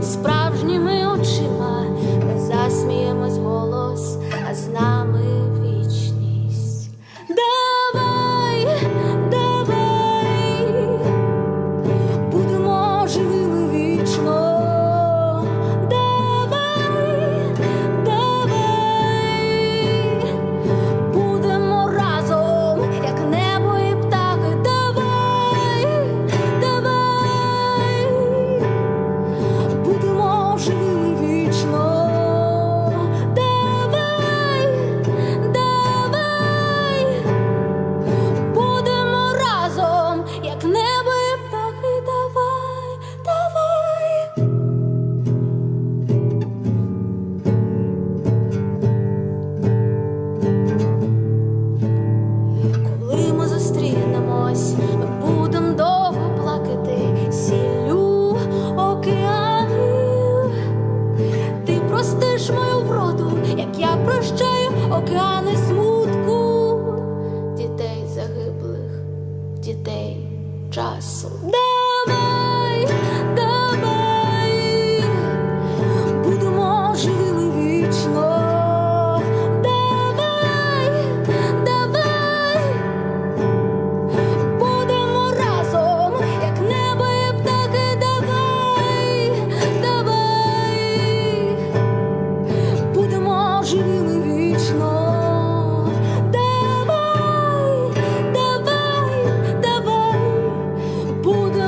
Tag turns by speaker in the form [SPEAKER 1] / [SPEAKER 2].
[SPEAKER 1] справ. океани смутку дітей загиблих, дітей часу. Давай! буде.